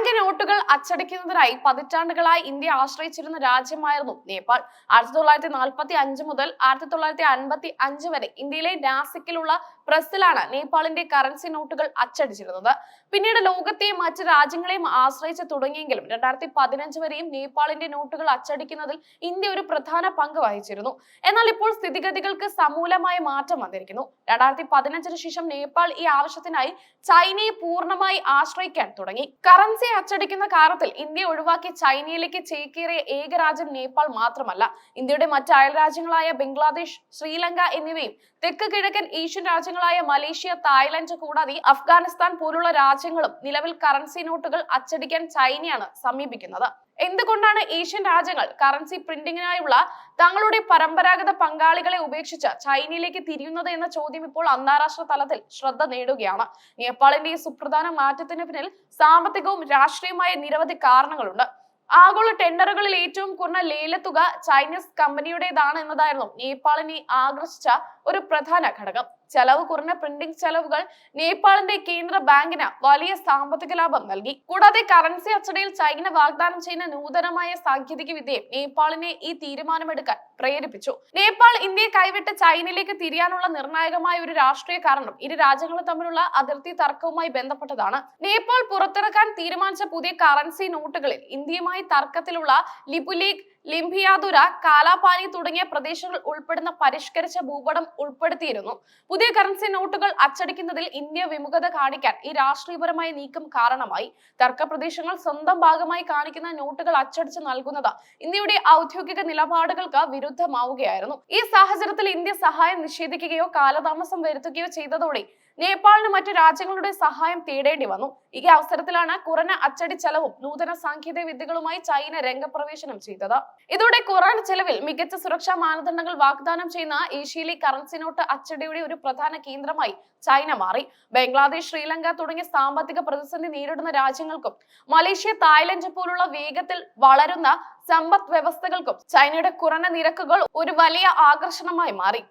Bank നോട്ടുകൾ അച്ചടിക്കുന്നതിനായി പതിറ്റാണ്ടുകളായി India ആശ്രയിച്ചിരുന്ന രാജ്യമായിരുന്നു Nepal. ആയിരത്തി തൊള്ളായിരത്തി നാൽപ്പത്തി അഞ്ച് മുതൽ ആയിരത്തി തൊള്ളായിരത്തി അൻപത്തി അഞ്ച് വരെ ഇന്ത്യയിലെ നാസിക്കിലുള്ള പ്രസ്സിലാണ് നേപ്പാളിന്റെ കറൻസി നോട്ടുകൾ അച്ചടിച്ചിരുന്നത്. പിന്നീട് ലോകത്തെയും മറ്റ് രാജ്യങ്ങളെയും ആശ്രയിച്ച് തുടങ്ങിയെങ്കിലും രണ്ടായിരത്തി പതിനഞ്ച് വരെയും നേപ്പാളിന്റെ നോട്ടുകൾ അച്ചടിക്കുന്നതിൽ ഇന്ത്യ ഒരു പ്രധാന പങ്ക് വഹിച്ചിരുന്നു. എന്നാൽ ഇപ്പോൾ സ്ഥിതിഗതികൾക്ക് സമൂലമായ മാറ്റം വന്നിരിക്കുന്നു. രണ്ടായിരത്തി പതിനഞ്ചിന് ശേഷം നേപ്പാൾ ഈ ആവശ്യത്തിനായി ചൈനയെ പൂർണമായി ആശ്രയിക്കാൻ തുടങ്ങി. കറൻസി അച്ചടിക്കുന്ന കാര്യത്തിൽ ഇന്ത്യ ഒഴിവാക്കി ചൈനയിലേക്ക് ചേക്കേറിയ ഏക രാജ്യം നേപ്പാൾ മാത്രമല്ല. ഇന്ത്യയുടെ മറ്റ് അയൽ രാജ്യങ്ങളായ ബംഗ്ലാദേശ് ശ്രീലങ്ക എന്നിവയും തെക്ക് കിഴക്കൻ ഏഷ്യൻ രാജ്യങ്ങളായ മലേഷ്യ തായ്ലൻഡ് കൂടാതെ അഫ്ഗാനിസ്ഥാൻ പോലുള്ള രാജ്യങ്ങളും നിലവിൽ കറൻസി നോട്ടുകൾ അച്ചടിക്കാൻ ചൈനയാണ് സമീപിക്കുന്നത്. എന്തുകൊണ്ടാണ് ഏഷ്യൻ രാജ്യങ്ങൾ കറൻസി പ്രിന്റിങ്ങിനായുള്ള തങ്ങളുടെ പരമ്പരാഗത പങ്കാളികളെ ഉപേക്ഷിച്ച് ചൈനയിലേക്ക് തിരിയുന്നത് എന്ന ചോദ്യം ഇപ്പോൾ അന്താരാഷ്ട്ര തലത്തിൽ ശ്രദ്ധ നേടുകയാണ്. നേപ്പാളിന്റെ ഈ സുപ്രധാന മാറ്റത്തിന് പിന്നിൽ സാമ്പത്തികവും രാഷ്ട്രീയമായ നിരവധി കാരണങ്ങളുണ്ട്. ആഗോള ടെൻഡറുകളിൽ ഏറ്റവും കുറഞ്ഞ ലേലത്തുക ചൈനീസ് കമ്പനിയുടേതാണ് എന്നതായിരുന്നു നേപ്പാളിനെ ആകർഷിച്ച ഒരു പ്രധാന ഘടകം. ചെലവ് കുറഞ്ഞ പ്രിന്റിംഗ് ചെലവുകൾ നേപ്പാളിന്റെ കേന്ദ്ര ബാങ്കിന് വലിയ സാമ്പത്തിക ലാഭം നൽകി. കൂടാതെ കറൻസി അച്ചടിയിൽ ചൈന വാഗ്ദാനം ചെയ്യുന്ന നൂതനമായ സാങ്കേതിക വിദ്യയും നേപ്പാളിനെ ഈ തീരുമാനമെടുക്കാൻ പ്രേരിപ്പിച്ചു. നേപ്പാൾ ഇന്ത്യയെ കൈവിട്ട് ചൈനയിലേക്ക് തിരിയാനുള്ള നിർണായകമായ ഒരു രാഷ്ട്രീയ കാരണം ഇരു രാജ്യങ്ങളും തമ്മിലുള്ള അതിർത്തി തർക്കവുമായി ബന്ധപ്പെട്ടതാണ്. നേപ്പാൾ പുറത്തിറക്കാൻ തീരുമാനിച്ച പുതിയ കറൻസി നോട്ടുകളിൽ ഇന്ത്യയുമായി തർക്കത്തിലുള്ള ലിപുലീഗ് ലിംഭിയാതുര കാലാപാനി തുടങ്ങിയ പ്രദേശങ്ങൾ ഉൾപ്പെടുന്ന പരിഷ്കരിച്ച ഭൂപടം ഉൾപ്പെടുത്തിയിരുന്നു. പുതിയ കറൻസി നോട്ടുകൾ അച്ചടിക്കുന്നതിൽ ഇന്ത്യ വിമുഖത കാണിക്കാൻ ഈ രാഷ്ട്രീയപരമായ നീക്കം കാരണമായി. തർക്ക പ്രദേശങ്ങൾ സ്വന്തം ഭാഗമായി കാണിക്കുന്ന നോട്ടുകൾ അച്ചടിച്ച് നൽകുന്നത് ഇന്ത്യയുടെ ഔദ്യോഗിക നിലപാടുകൾക്ക് വിരുദ്ധമാവുകയായിരുന്നു. ഈ സാഹചര്യത്തിൽ ഇന്ത്യ സഹായം നിഷേധിക്കുകയോ കാലതാമസം വരുത്തുകയോ ചെയ്തതോടെ നേപ്പാളിന് മറ്റു രാജ്യങ്ങളുടെ സഹായം തേടേണ്ടി വന്നു. ഈ അവസരത്തിലാണ് കുറഞ്ഞ അച്ചടി ചെലവും നൂതന സാങ്കേതിക വിദ്യകളുമായി ചൈന രംഗപ്രവേശനം ചെയ്തത്. ഇതോടെ കുറഞ്ഞ ചെലവിൽ മികച്ച സുരക്ഷാ മാനദണ്ഡങ്ങൾ വാഗ്ദാനം ചെയ്യുന്ന ഏഷ്യയിലെ കറൻസി നോട്ട് അച്ചടിയുടെ ഒരു പ്രധാന കേന്ദ്രമായി ചൈന മാറി. ബംഗ്ലാദേശ് ശ്രീലങ്ക തുടങ്ങിയ സാമ്പത്തിക പ്രതിസന്ധി നേരിടുന്ന രാജ്യങ്ങൾക്കും മലേഷ്യ തായ്ലൻഡ് പോലുള്ള വേഗത്തിൽ വളരുന്ന സമ്പദ് വ്യവസ്ഥകൾക്കും ചൈനയുടെ കുറഞ്ഞ നിരക്കുകൾ ഒരു വലിയ ആകർഷണമായി മാറി.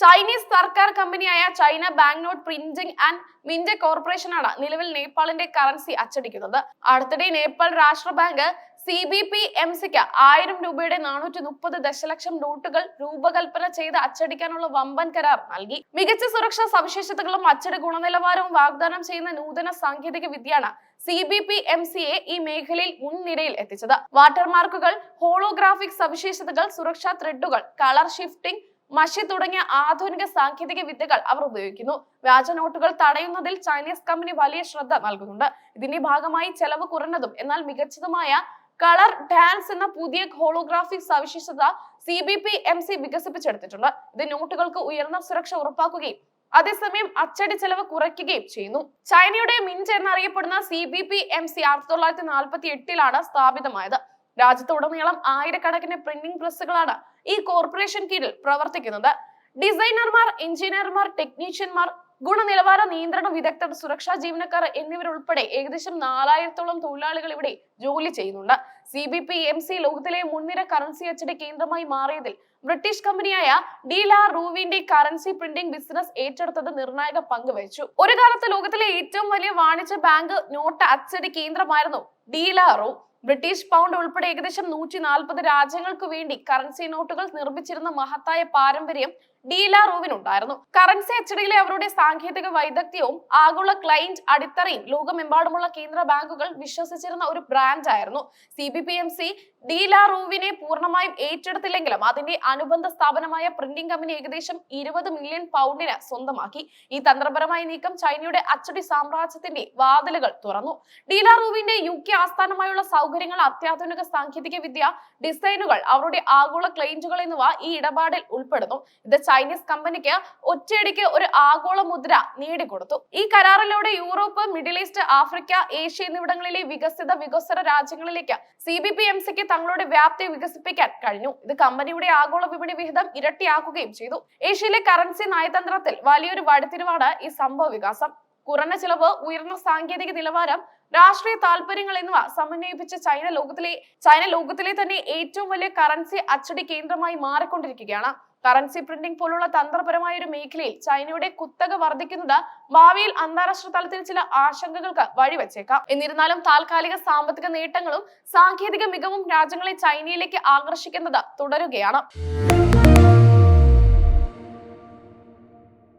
ചൈനീസ് സർക്കാർ കമ്പനിയായ China bank note printing and mint കോർപ്പറേഷനാണ് നിലവിൽ നേപ്പാളിന്റെ കറൻസി അച്ചടിക്കുന്നത്. അടുത്തിടെ Nepal Rastra bank C B P M സിക്ക് ആയിരം രൂപയുടെ നാനൂറ്റി മുപ്പത് ദശലക്ഷം നോട്ടുകൾ രൂപകൽപ്പന ചെയ്ത് അച്ചടിക്കാനുള്ള വമ്പൻ കരാർ നൽകി. മികച്ച സുരക്ഷാ സവിശേഷതകളും അച്ചടി ഗുണനിലവാരവും വാഗ്ദാനം ചെയ്യുന്ന നൂതന സാങ്കേതിക വിദ്യയാണ് സി ബി പി എം സിയെ ഈ മേഖലയിൽ മുൻനിരയിൽ എത്തിച്ചത്. വാട്ടർമാർക്കുകൾ ഹോളോഗ്രാഫിക് സവിശേഷതകൾ സുരക്ഷാ ത്രെഡുകൾ കളർ ഷിഫ്റ്റിംഗ് മഷി തുടങ്ങിയ ആധുനിക സാങ്കേതിക വിദ്യകൾ അവർ ഉപയോഗിക്കുന്നു. വ്യാജ നോട്ടുകൾ തടയുന്നതിൽ ചൈനീസ് കമ്പനി വലിയ ശ്രദ്ധ നൽകുന്നുണ്ട്. ഇതിന്റെ ഭാഗമായി ചെലവ് കുറഞ്ഞതും എന്നാൽ മികച്ചതുമായ കളർ ഡാൻസ് എന്ന പുതിയ ഹോളോഗ്രാഫിക് സവിശേഷത C B P M C വികസിപ്പിച്ചെടുത്തിട്ടുണ്ട്. ഇത് നോട്ടുകൾക്ക് ഉയർന്ന സുരക്ഷ ഉറപ്പാക്കുകയും അതേസമയം അച്ചടി ചെലവ് കുറയ്ക്കുകയും ചെയ്യുന്നു. ചൈനയുടെ മിഞ്ച് എന്നറിയപ്പെടുന്ന C B P M C ആയിരത്തി തൊള്ളായിരത്തി നാൽപ്പത്തി എട്ടിലാണ് സ്ഥാപിതമായത്. രാജ്യത്തുടനീളം ആയിരക്കണക്കിന് പ്രിന്റിംഗ് പ്രസ്സുകളാണ് ഈ കോർപ്പറേഷൻ കീഴിൽ പ്രവർത്തിക്കുന്നത്. ഡിസൈനർമാർ എഞ്ചിനീയർമാർ ടെക്നീഷ്യന്മാർ ഗുണനിലവാര നിയന്ത്രണ വിദഗ്ധർ സുരക്ഷാ ജീവനക്കാർ എന്നിവരുൾപ്പെടെ ഏകദേശം നാലായിരത്തോളം തൊഴിലാളികൾ ഇവിടെ ജോലി ചെയ്യുന്നുണ്ട്. C B P M C ലോകത്തിലെ മുൻനിര കറൻസി അച്ചടി കേന്ദ്രമായി മാറിയതിൽ ബ്രിട്ടീഷ് കമ്പനിയായ ഡീലാ റൂവിന്റെ കറൻസി പ്രിന്റിംഗ് ബിസിനസ് ഏറ്റെടുത്തത് നിർണായക പങ്ക് വഹിച്ചു ഒരു കാലത്ത് ലോകത്തിലെ ഏറ്റവും വലിയ വാണിജ്യ ബാങ്ക് നോട്ട് അച്ചടി കേന്ദ്രമായിരുന്നു De La Rue British pound ഉൾപ്പെടെ ഏകദേശം നൂറ്റി നാൽപ്പത് രാജ്യങ്ങൾക്ക് വേണ്ടി കറൻസി നോട്ടുകൾ നിർമ്മിച്ചിരുന്ന മഹത്തായ പാരമ്പര്യം ഡീല റൂവിനുണ്ടായിരുന്നു. കറൻസി അച്ചടിയിലെ അവരുടെ സാങ്കേതിക വൈദഗ്ധ്യവും ആഗോള ക്ലൈന്റ് അടിത്തറയും ലോകമെമ്പാടുമുള്ള കേന്ദ്ര ബാങ്കുകൾ വിശ്വസിച്ചിരുന്ന ഒരു ബ്രാൻഡ് ആയിരുന്നു C B P M C ഡീല റൂവിനെ പൂർണമായും ഏറ്റെടുത്തില്ലെങ്കിലും അതിന്റെ അനുബന്ധ സ്ഥാപനമായ പ്രിന്റിംഗ് കമ്പനി ഏകദേശം ഇരുപത് മില്യൺ പൗണ്ടിന് സ്വന്തമാക്കി. ഈ തന്ത്രപരമായ നീക്കം ചൈനയുടെ അച്ചടി സാമ്രാജ്യത്തിന്റെ വാതിലുകൾ തുറന്നു. ഡീല റൂവിന്റെ യു കെ ആസ്ഥാനമായുള്ള സൗകര്യങ്ങൾ അത്യാധുനിക സാങ്കേതിക വിദ്യ ഡിസൈനുകൾ അവരുടെ ആഗോള ക്ലയന്റുകൾ എന്നിവ ഈ ഇടപാടിൽ ഉൾപ്പെടുന്നു. ഇത് ചൈനീസ് കമ്പനിക്ക് ഒറ്റയടിക്ക് ഒരു ആഗോള മുദ്ര നേടിക്കൊടുത്തു. ഈ കരാറിലൂടെ Europe middle east Africa Asia എന്നിവിടങ്ങളിലെ വികസിത വികസ്വര രാജ്യങ്ങളിലേക്ക് സി ബി പി എം സിക്ക് തങ്ങളുടെ വ്യാപ്തി വികസിപ്പിക്കാൻ കഴിഞ്ഞു. ഇത് കമ്പനിയുടെ ആഗോള വിപണി വിഹിതം ഇരട്ടിയാക്കുകയും ചെയ്തു. ഏഷ്യയിലെ കറൻസി നയതന്ത്രത്തിൽ വലിയൊരു വഴിത്തിരിവാണ് ഈ സംഭവ വികാസം. കുറഞ്ഞ ചിലവ് ഉയർന്ന സാങ്കേതിക നിലവാരം രാഷ്ട്രീയ താല്പര്യങ്ങൾ എന്നിവ സമന്വയിപ്പിച്ച് ചൈന ലോകത്തിലെ ചൈന ലോകത്തിലെ തന്നെ ഏറ്റവും വലിയ കറൻസി അച്ചടി കേന്ദ്രമായി മാറിക്കൊണ്ടിരിക്കുകയാണ്. കറൻസി പ്രിന്റിംഗ് പോലുള്ള തന്ത്രപരമായ ഒരു മേഖലയിൽ ചൈനയുടെ കുത്തക വർദ്ധിക്കുന്നത് ഭാവിയിൽ അന്താരാഷ്ട്ര തലത്തിൽ ചില ആശങ്കകൾക്ക് വഴിവെച്ചേക്കാം. എന്നിരുന്നാലും താൽക്കാലിക സാമ്പത്തിക നേട്ടങ്ങളും സാങ്കേതിക മികവും രാജ്യങ്ങളെ ചൈനയിലേക്ക് ആകർഷിക്കുന്നത് തുടരുകയാണ്.